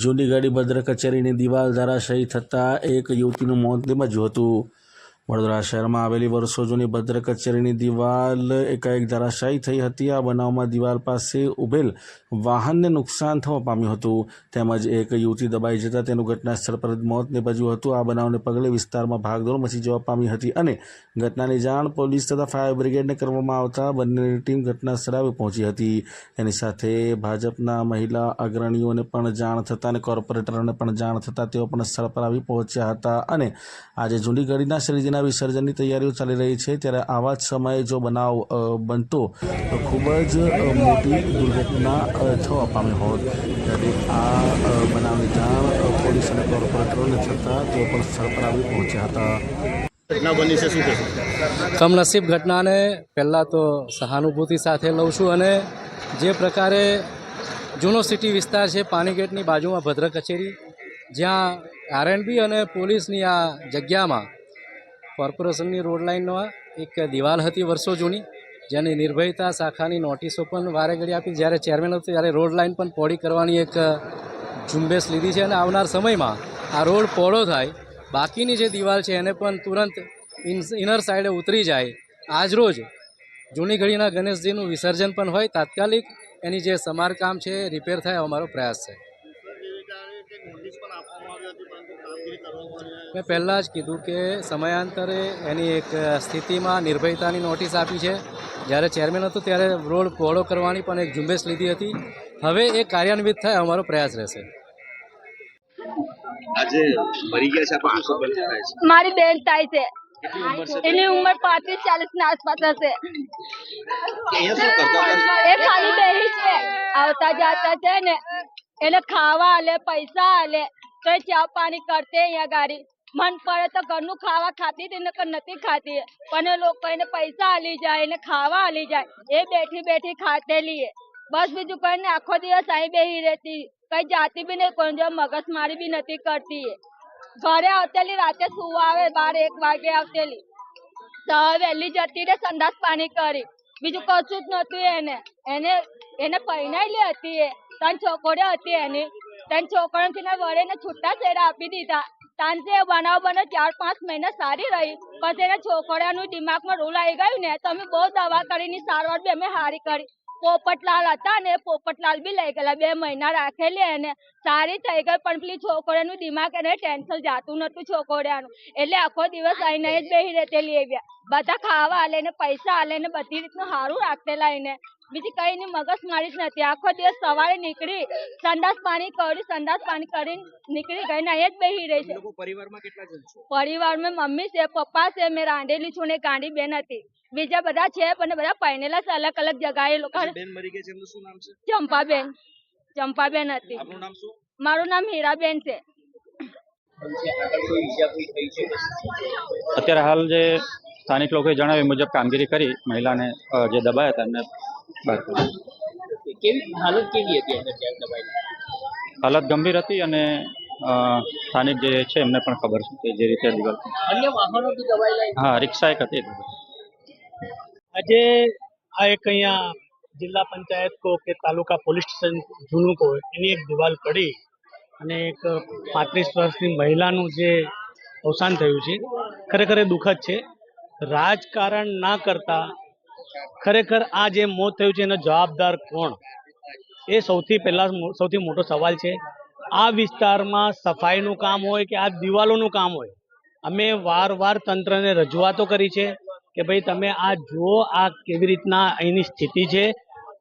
જૂની ગાડી ભદ્ર કચેરીની દિવાલ ધરાશયી થતાં એક યુવતીનું મોત નિપજ્યું હતું. વડોદરા શહેરમાં આવેલી વર્ષો જૂની ભદ્ર કચેરીની દિવાલ એકાએક ધરાશાયી થઈ હતી. આ બનાવમાં દિવાલ પાસે ઉભેલ વાહનને નુકસાન થવા પામ્યું હતું. તેમજ એક યુવતી દબાઈ જતાં તેનું ઘટના સ્થળ પર મોત નિપજ્યું હતું. આ બનાવને પગલે વિસ્તારમાં ભાગદોડ મચી જવા પામી હતી અને ઘટનાની જાણ પોલીસ તથા ફાયર બ્રિગેડને કરવામાં આવતા બંનેની ટીમ ઘટના સ્થળે આવી પહોંચી હતી. એની સાથે ભાજપના મહિલા અગ્રણીઓને પણ જાણ થતાં અને કોર્પોરેટરોને પણ જાણ થતાં તેઓ પણ સ્થળ પર આવી પહોંચ્યા હતા અને આજે જૂની ગાડીના શરીરના વિસર્જનની તૈયારીઓ ચાલી રહી છે ત્યારે આવા જ સમયે જો બનાવ બનતો તો ખૂબ જ મોટી દુર્ઘટના થવા પામી હોત. ત્યારે આ બનાવની જાણ પોલીસ અને કોર્પોરેટરોને થતાં તેઓ પણ સ્થળ પર આવી પહોંચ્યા હતા. ઘટના બની છે શું કહેશો? કમનસીબ ઘટનાને પહેલાં તો સહાનુભૂતિ સાથે લઉં છું અને જે પ્રકારે જૂનો સિટી વિસ્તાર છે પાણીગેટની બાજુમાં ભદ્ર કચેરી જ્યાં આરએનબી અને પોલીસની આ જગ્યામાં કોર્પોરેશનની રોડ લાઇનમાં એક દિવાલ હતી વર્ષો જૂની, જેની નિર્ભયતા શાખાની નોટિસો પણ વારે ઘડી આપી. જ્યારે ચેરમેન હતો ત્યારે રોડ લાઇન પણ પહોળી કરવાની એક ઝુંબેશ લીધી છે અને આવનાર સમયમાં આ રોડ પહોળો થાય, બાકીની જે દિવાલ છે એને પણ તુરંત ઇન- ઇનર સાઈડે ઉતરી જાય. આજરોજ જૂની ઘડીના ગણેશજીનું વિસર્જન પણ હોય. તાત્કાલિક એની જે સમારકામ છે રિપેર થાય અમારો પ્રયાસ છે. મેં પહેલાં જ કીધું કે સમયાંતરે એની એક સ્થિતિમાં નિર્ભયતાની નોટિસ આપી છે. જ્યારે ચેરમેન હતો ત્યારે રોડ પહોળો કરવાની પણ એક ઝુંબેશ લીધી હતી. હવે એ કાર્યાન્વિત થાય અમારો પ્રયાસ રહેશે. આજે મરી ગયા છે આપણે શું થાય છે. મારી બેન થાય છે. એની ઉંમર પાંત્રીસ ચાલીસ ના આસપાસ હશે. એ ખાલી બેહી છે. આવતા જાતા છે ને એને ખાવા આલે પૈસા આલે. એ ચા પાણી કરતે અહીંયા ગાડી. મન પડે તો ઘરનું ખાવા ખાતી હતી, નકર નથી ખાતી. પણ એ લોકો એને પૈસા આલી જાય, એને ખાવા આલી જાય. એ બેઠી બેઠી ખાતેલી બસ બીજું કઈ ને આખો દિવસ અહીં બેહી રહેતી. કઈ જાતી બી નહીં, કોઈ મગજ મારી બી નથી કરતી ઘરે આવતેલી, રાતે સુવા આવે, બાર એક વાગે આવતેલી. સવારે વહેલી જતી રે સંદાસ પાણી કરી. બીજું કશું જ નતું એને. એને એને પહેરાયેલી હતી એ. ત્રણ છોકરીઓ હતી એની. ત્રણ છોકરીઓથી વડે ને છૂટા છેડા આપી દીધા. તાંજે બનાવ બને ચાર પાંચ મહિના સારી રહી. પછી એના છોકરાનું દિમાગમાં રૂલ આવી ગયું ને તો અમે બહુ દવા કરીને સારવાર બી અમે હારી કરી. પોપટલાલ હતા ને, પોપટલાલ બી લઈ ગયેલા બે મહિના રાખેલી એને. સારી થઈ ગઈ, પણ પેલી છોકરાનું દિમાગ એને ટેન્શન જાતું નતું છોકરાનું. એટલે આખો દિવસ આઈને જ બેહી રહેતેલી આવ્યા બધા ખાવા આલે ને, પૈસા હાલે ને, બધી રીતનું સારું રાખતેલા એને. બીજી કઈ ની મગજ મારી જ નથી. આખો દિવસ સવારે નીકળી સંદાસ પાણી કરી સંદાસ પાણી કરી નીકળી ગઈ ને અહીંયા જ રહી છે. પરિવારમાં કેટલા જણ છો? પરિવારમાં મમ્મી છે પપ્પા છે મેં રાંધેલી છું ને ગાંડી બેન હતી. બીજા બધા છે પણ બધા પહેરેલા છે અલગ અલગ જગાએ લોકો બેન મરી ગયા છે એમનું શું નામ છે? ચંપાબેન. ચંપાબેન હતી. આપનું નામ શું? મારું નામ હીરાબેન છે. અત્યારે હાલ જે સ્થાનિક લોકોએ જણાવ્યું મુજબ કામગીરી કરી મહિલાને જે દબાયા હતા એમને કેવી હાલત કેવી હતી અંદર ત્યાં દબાઈ હાલત ગંભીર હતી અને સ્થાનિક જે છે એમને પણ ખબર છે કે જે રીતે દિવાલ અન્ય વાહનો હા રિક્ષા એક હતી. આજે આ એક અહીંયા જિલ્લા પંચાયત કો કે તાલુકા પોલીસ સ્ટેશન જૂનું કો એની એક દિવાલ પડી અને એક પાંત્રીસ વર્ષની મહિલાનું જે અવસાન થયું છે ખરેખર દુઃખદ છે. રાજકારણ ના કરતા ખરેખર આ જે મોત થયું છે એનો જવાબદાર કોણ? એ સૌથી પહેલા સૌથી મોટો સવાલ છે. આ વિસ્તારમાં સફાઈનું કામ હોય કે આ દિવાલોનું કામ હોય? અમે વાર વાર તંત્રને રજૂઆતો કરી છે કે ભાઈ તમે આ જુઓ, આ કેવી રીતના અહીંની સ્થિતિ છે.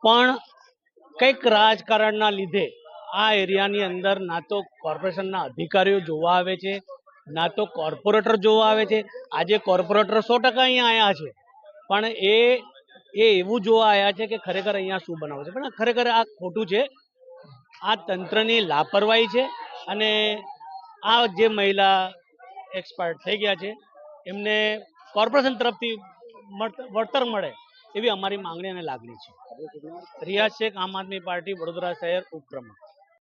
પણ કંઈક રાજકારણના લીધે આ એરિયાની અંદર ના તો કોર્પોરેશનના અધિકારીઓ જોવા આવે છે, ના તો કોર્પોરેટર જોવા આવે છે. આજે કોર્પોરેટર સો ટકા અહીંયા આવ્યા છે. પણ એ એ એવું જોવા આવ્યા છે કે ખરેખર અહીંયા શું બનાવે છે. પણ ખરેખર આ ખોટું છે. આ તંત્રની લાપરવાહી છે અને આ જે મહિલા એક્સપાયર્ડ થઈ ગયા છે, એમને કોર્પોરેશન તરફથી વળતર મળે એવી અમારી માંગણી અને લાગણી છે. રિયાઝ શેખ આમ આદમી પાર્ટી વડોદરા શહેર ઉપપ્રમુખ